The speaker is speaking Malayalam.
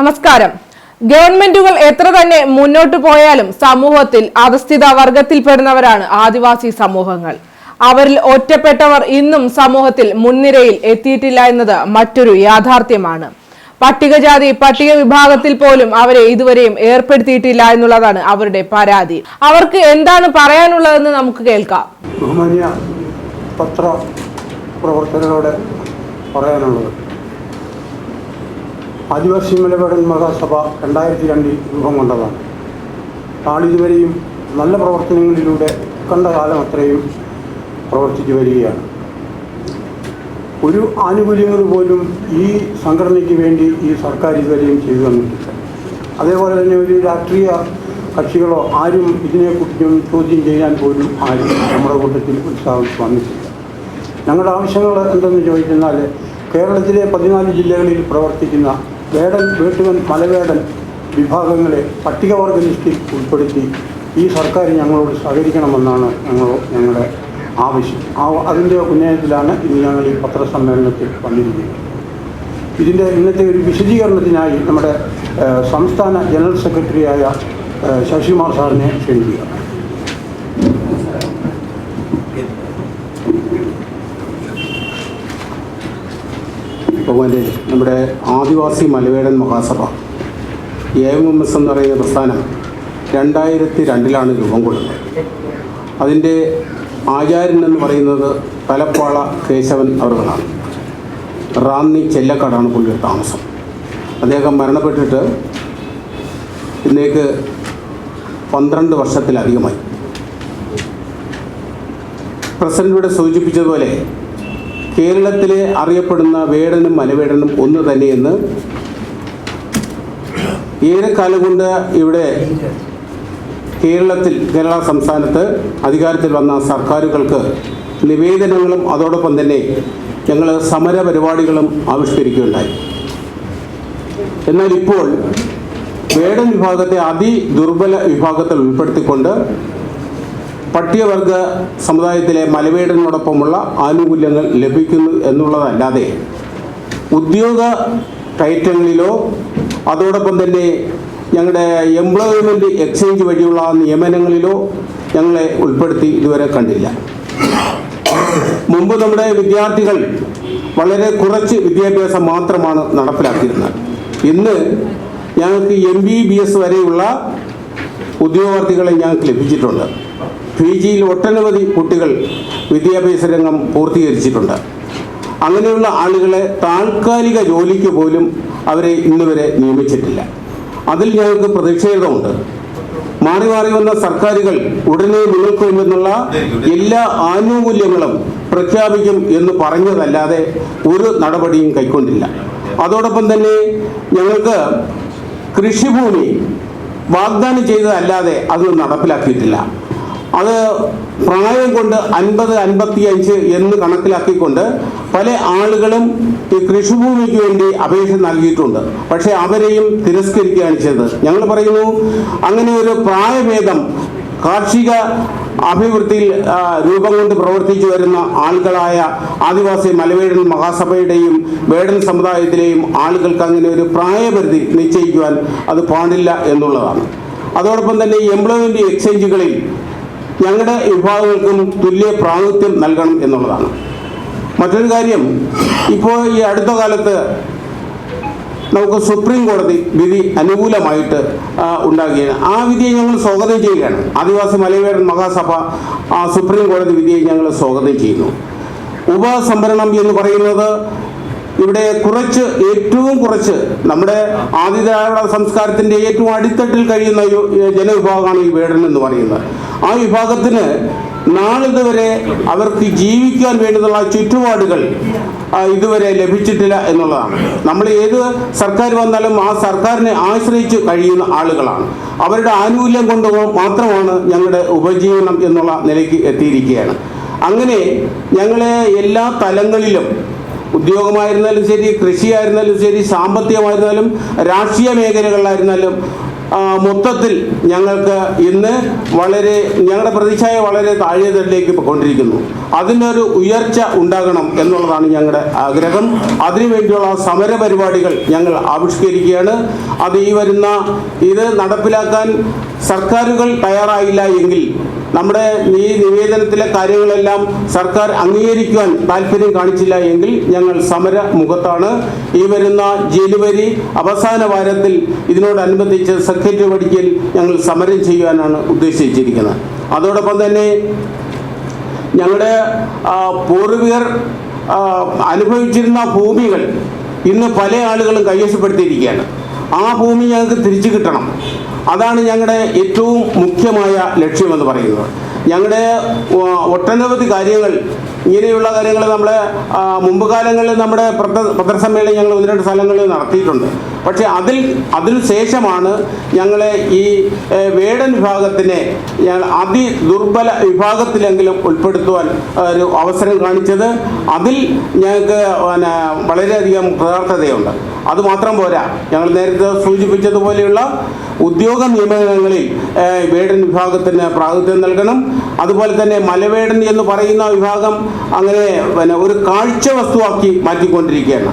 നമസ്കാരം. ഗവൺമെന്റുകൾ എത്ര തന്നെ മുന്നോട്ട് പോയാലും സമൂഹത്തിൽ അധസ്ഥിത വർഗത്തിൽപ്പെടുന്നവരാണ് ആദിവാസി സമൂഹങ്ങൾ. അവരിൽ ഒറ്റപ്പെട്ടവർ ഇന്നും സമൂഹത്തിൽ മുൻനിരയിൽ എത്തിയിട്ടില്ല എന്നത് മറ്റൊരു യാഥാർത്ഥ്യമാണ്. പട്ടികജാതി പട്ടിക വിഭാഗത്തിൽ പോലും അവരെ ഇതുവരെയും ഏർപ്പെടുത്തിയിട്ടില്ല എന്നുള്ളതാണ് അവരുടെ പരാതി. അവർക്ക് എന്താണ് പറയാനുള്ളതെന്ന് നമുക്ക് കേൾക്കാം. ബഹുമാന്യ പത്ര പ്രവർത്തകരോട് പറയാനുള്ളത്. ആദിവാസി മലബാറൻ മഹാസഭ രണ്ടായിരത്തി രണ്ടിൽ രൂപം കൊണ്ടതാണ്. നാളിതുവരെയും നല്ല പ്രവർത്തനങ്ങളിലൂടെ കണ്ട കാലം അത്രയും പ്രവർത്തിച്ചു വരികയാണ്. ഒരു ആനുകൂല്യങ്ങൾ പോലും ഈ സംഘടനയ്ക്ക് വേണ്ടി ഈ സർക്കാർ ഇതുവരെയും ചെയ്തു തന്നിട്ടില്ല. അതേപോലെ തന്നെ ഒരു രാഷ്ട്രീയ കക്ഷികളോ ആരും ഇതിനെക്കുറിച്ചും ചോദ്യം ചെയ്യാൻ പോലും ആരും നമ്മുടെ കൂട്ടത്തിൽ ഉത്സാഹം വന്നിട്ടില്ല. ഞങ്ങളുടെ ആവശ്യങ്ങൾ എന്തെന്ന് ചോദിച്ചെന്നാൽ കേരളത്തിലെ പതിനാല് ജില്ലകളിൽ പ്രവർത്തിക്കുന്ന വേടൻ വേട്ടുവൻ മലവേടൻ വിഭാഗങ്ങളെ പട്ടികവർഗ ലിസ്റ്റിൽ ഉൾപ്പെടുത്തി ഈ സർക്കാർ ഞങ്ങളോട് സഹകരിക്കണമെന്നാണ് ഞങ്ങൾ ഞങ്ങളുടെ ആവശ്യം. ആ അതിന്റെ ഉന്നയത്തിലാണ് ഇന്ന് ഞങ്ങൾ ഈ പത്രസമ്മേളനത്തിൽ വന്നിരിക്കുന്നത്. ഇതിന്റെ ഇന്നത്തെ ഒരു വിശദീകരണത്തിനായി നമ്മുടെ സംസ്ഥാന ജനറൽ സെക്രട്ടറിയായ ശശികുമാർ സാറിനെ ക്ഷണിക്കുക. ബഹുമാനെ നമ്മുടെ Adivasi Malavedan Mahasabha A M M S എന്ന് പറയുന്ന പ്രസ്ഥാനം രണ്ടായിരത്തി രണ്ടിലാണ് രൂപം കൊള്ളുന്നത്. അതിന്റെ ആചാര്യൻ എന്ന് പറയുന്നത് തലപ്പാള കേശവൻ അവരുടെ റാന്നി ചെല്ലക്കാടാണ് പുള്ളിയുടെ താമസം. അദ്ദേഹം മരണപ്പെട്ടിട്ട് ഇന്നേക്ക് പന്ത്രണ്ട് വർഷത്തിലധികമായി. പ്രസിഡന്റ് ഇവിടെ സൂചിപ്പിച്ചതുപോലെ കേരളത്തിലെ അറിയപ്പെടുന്ന വേടനും മലവേടനും ഒന്ന് തന്നെയെന്ന് ഏറെക്കാലം കൊണ്ട് ഇവിടെ കേരളത്തിൽ കേരള സംസ്ഥാനത്ത് അധികാരത്തിൽ വന്ന സർക്കാരുകൾക്ക് നിവേദനങ്ങളും അതോടൊപ്പം തന്നെ ഞങ്ങൾ സമര പരിപാടികളും ആവിഷ്കരിക്കുകയുണ്ടായി. എന്നാൽ ഇപ്പോൾ വേടൻ വിഭാഗത്തെ അതിദുർബല വിഭാഗത്തിൽ ഉൾപ്പെടുത്തിക്കൊണ്ട് പട്ടികവർഗ സമുദായത്തിലെ മലവേടനോടൊപ്പമുള്ള ആനുകൂല്യങ്ങൾ ലഭിക്കുന്നു എന്നുള്ളതല്ലാതെ ഉദ്യോഗ കയറ്റങ്ങളിലോ അതോടൊപ്പം തന്നെ ഞങ്ങളുടെ എംപ്ലോയ്മെന്റ് എക്സ്ചേഞ്ച് വഴിയുള്ള നിയമനങ്ങളിലോ ഞങ്ങളെ ഉൾപ്പെടുത്തി ഇതുവരെ കണ്ടില്ല. മുമ്പ് നമ്മുടെ വിദ്യാർത്ഥികൾ വളരെ കുറച്ച് വിദ്യാഭ്യാസം മാത്രമാണ് നടപ്പിലാക്കിയിരുന്നത്. ഇന്ന് ഞങ്ങൾക്ക് എം ബി ബി എസ് വരെയുള്ള ഉദ്യോഗാർത്ഥികളെ ഞങ്ങൾക്ക് ലഭിച്ചിട്ടുണ്ട്. പി ജിയിൽ ഒട്ടനവധി കുട്ടികൾ വിദ്യാഭ്യാസ രംഗം പൂർത്തീകരിച്ചിട്ടുണ്ട്. അങ്ങനെയുള്ള ആളുകളെ താൽക്കാലിക ജോലിക്ക് പോലും അവരെ ഇന്നുവരെ നിയമിച്ചിട്ടില്ല. അതിൽ ഞങ്ങൾക്ക് പ്രതിഷേധമുണ്ട്. മാറി മാറി വന്ന സർക്കാരുകൾ ഉടനെ നിങ്ങൾക്ക് വേണ്ടുന്നുള്ള എല്ലാ ആനുകൂല്യങ്ങളും പ്രഖ്യാപിക്കും എന്ന് പറഞ്ഞതല്ലാതെ ഒരു നടപടിയും കൈക്കൊണ്ടില്ല. അതോടൊപ്പം തന്നെ ഞങ്ങൾക്ക് കൃഷിഭൂമി വാഗ്ദാനം ചെയ്തതല്ലാതെ അത് നടപ്പിലാക്കിയിട്ടില്ല. അത് പ്രായം കൊണ്ട് അൻപത് അൻപത്തി അഞ്ച് എന്ന് കണക്കിലാക്കിക്കൊണ്ട് പല ആളുകളും ഈ കൃഷിഭൂമിക്ക് വേണ്ടി അപേക്ഷ നൽകിയിട്ടുണ്ട്. പക്ഷേ അവരെയും തിരസ്കരിക്കുകയാണ് ചെയ്തത്. ഞങ്ങൾ പറയുന്നു അങ്ങനെ ഒരു പ്രായഭേദം കാർഷിക അഭിവൃദ്ധിയിൽ രൂപം കൊണ്ട് പ്രവർത്തിച്ചു വരുന്ന ആളുകളായ ആദിവാസി മലവേടൻ മഹാസഭയുടെയും വേടൻ സമുദായത്തിലെയും ആളുകൾക്ക് അങ്ങനെ ഒരു പ്രായപരിധി നിശ്ചയിക്കുവാൻ അത് പാടില്ല എന്നുള്ളതാണ്. അതോടൊപ്പം തന്നെ എംപ്ലോയ്മെന്റ് എക്സ്ചേഞ്ചുകളിൽ ഞങ്ങളുടെ വിഭാഗങ്ങൾക്കും തുല്യ പ്രാതിനിധ്യം നൽകണം എന്നുള്ളതാണ്. മറ്റൊരു കാര്യം ഇപ്പോൾ ഈ അടുത്ത കാലത്ത് നമുക്ക് സുപ്രീം കോടതി വിധി അനുകൂലമായിട്ട് ആ, ഉണ്ടാകുകയാണ് ആ വിധിയെ ഞങ്ങൾ സ്വാഗതം ചെയ്യുകയാണ്. ആദിവാസി മലവേടൻ മഹാസഭ ആ സുപ്രീം കോടതി വിധിയെ ഞങ്ങൾ സ്വാഗതം ചെയ്യുന്നു. ഉപസംഭരണം എന്ന് പറയുന്നത് ഇവിടെ കുറച്ച് ഏറ്റവും കുറച്ച് നമ്മുടെ ആദിദ്രാവിഡ സംസ്കാരത്തിന്റെ ഏറ്റവും അടിത്തട്ടിൽ കഴിയുന്ന ജനവിഭാഗമാണ് ഈ വേടൻ എന്ന് പറയുന്നത്. ആ വിഭാഗത്തിന് നാളിതുവരെ അവർക്ക് ജീവിക്കാൻ വേണ്ടിയുള്ള ചുറ്റുപാടുകൾ ഇതുവരെ ലഭിച്ചിട്ടില്ല എന്നുള്ളതാണ്. നമ്മൾ ഏത് സർക്കാർ വന്നാലും ആ സർക്കാരിനെ ആശ്രയിച്ച് കഴിയുന്ന ആളുകളാണ്. അവരുടെ ആനുകൂല്യം കൊണ്ട് മാത്രമാണ് ഞങ്ങളുടെ ഉപജീവനം എന്നുള്ള നിലയ്ക്ക് എത്തിയിരിക്കുകയാണ്. അങ്ങനെ ഞങ്ങളെ എല്ലാ തലങ്ങളിലും ഉദ്യോഗമായിരുന്നാലും ശരി കൃഷിയായിരുന്നാലും ശരി സാമ്പത്തികമായിരുന്നാലും രാഷ്ട്രീയ മേഖലകളിലായിരുന്നാലും മൊത്തത്തിൽ ഞങ്ങൾക്ക് ഇന്ന് വളരെ ഞങ്ങളുടെ പ്രതിച്ഛായ വളരെ താഴേതട്ടിലേക്ക് പോയിക്കൊണ്ടിരിക്കുന്നു അതിനൊരു ഉയർച്ച ഉണ്ടാകണം എന്നുള്ളതാണ് ഞങ്ങളുടെ ആഗ്രഹം. അതിനുവേണ്ടിയുള്ള സമര പരിപാടികൾ ഞങ്ങൾ ആവിഷ്കരിക്കുകയാണ്. അത് ഈ വരുന്ന ഇത് നടപ്പിലാക്കാൻ സർക്കാരുകൾ തയ്യാറായില്ല എങ്കിൽ നമ്മുടെ ഈ നിവേദനത്തിലെ കാര്യങ്ങളെല്ലാം സർക്കാർ അംഗീകരിക്കുവാൻ താല്പര്യം കാണിച്ചില്ല എങ്കിൽ ഞങ്ങൾ സമര മുഖത്താണ്. ഈ വരുന്ന ജനുവരി അവസാന വാരത്തിൽ ഇതിനോടനുബന്ധിച്ച് സെക്രട്ടറി പടിക്കൽ ഞങ്ങൾ സമരം ചെയ്യുവാനാണ് ഉദ്ദേശിച്ചിരിക്കുന്നത്. അതോടൊപ്പം തന്നെ ഞങ്ങളുടെ പൂർവികർ അനുഭവിച്ചിരുന്ന ഭൂമികൾ ഇന്ന് പല ആളുകളും കൈവശപ്പെടുത്തിയിരിക്കുകയാണ്. ആ ഭൂമി ഞങ്ങൾക്ക് തിരിച്ചു കിട്ടണം. അതാണ് ഞങ്ങളുടെ ഏറ്റവും മുഖ്യമായ ലക്ഷ്യമെന്ന് പറയുന്നത്. ഞങ്ങളുടെ ഒട്ടനവധി കാര്യങ്ങൾ ഇങ്ങനെയുള്ള കാര്യങ്ങൾ നമ്മൾ മുമ്പ് കാലങ്ങളിൽ നമ്മുടെ പത്ര- പത്രസമ്മേളനം ഞങ്ങൾ ഒന്ന് രണ്ട് സ്ഥലങ്ങളിൽ നടത്തിയിട്ടുണ്ട്. പക്ഷേ അതിൽ അതിനു ശേഷമാണ് ഞങ്ങൾ ഈ വേടൻ വിഭാഗത്തിനെ ഞങ്ങൾ അതി ദുർബല വിഭാഗത്തിലെങ്കിലും ഉൾപ്പെടുത്തുവാൻ ഒരു അവസരം കാണിച്ചത്. അതിൽ ഞങ്ങൾക്ക് പിന്നെ വളരെയധികം കൃതാർത്ഥതയുണ്ട് അതുമാത്രം പോരാ. ഞങ്ങൾ നേരത്തെ സൂചിപ്പിച്ചതുപോലെയുള്ള ഉദ്യോഗ നിയമനങ്ങളിൽ വേടൻ വിഭാഗത്തിന് പ്രാതിനിധ്യം നൽകണം. അതുപോലെ തന്നെ മലവേടൻ എന്ന് പറയുന്ന വിഭാഗം അങ്ങനെ പിന്നെ ഒരു കാഴ്ച വസ്തുവാക്കി മാറ്റിക്കൊണ്ടിരിക്കുകയാണ്.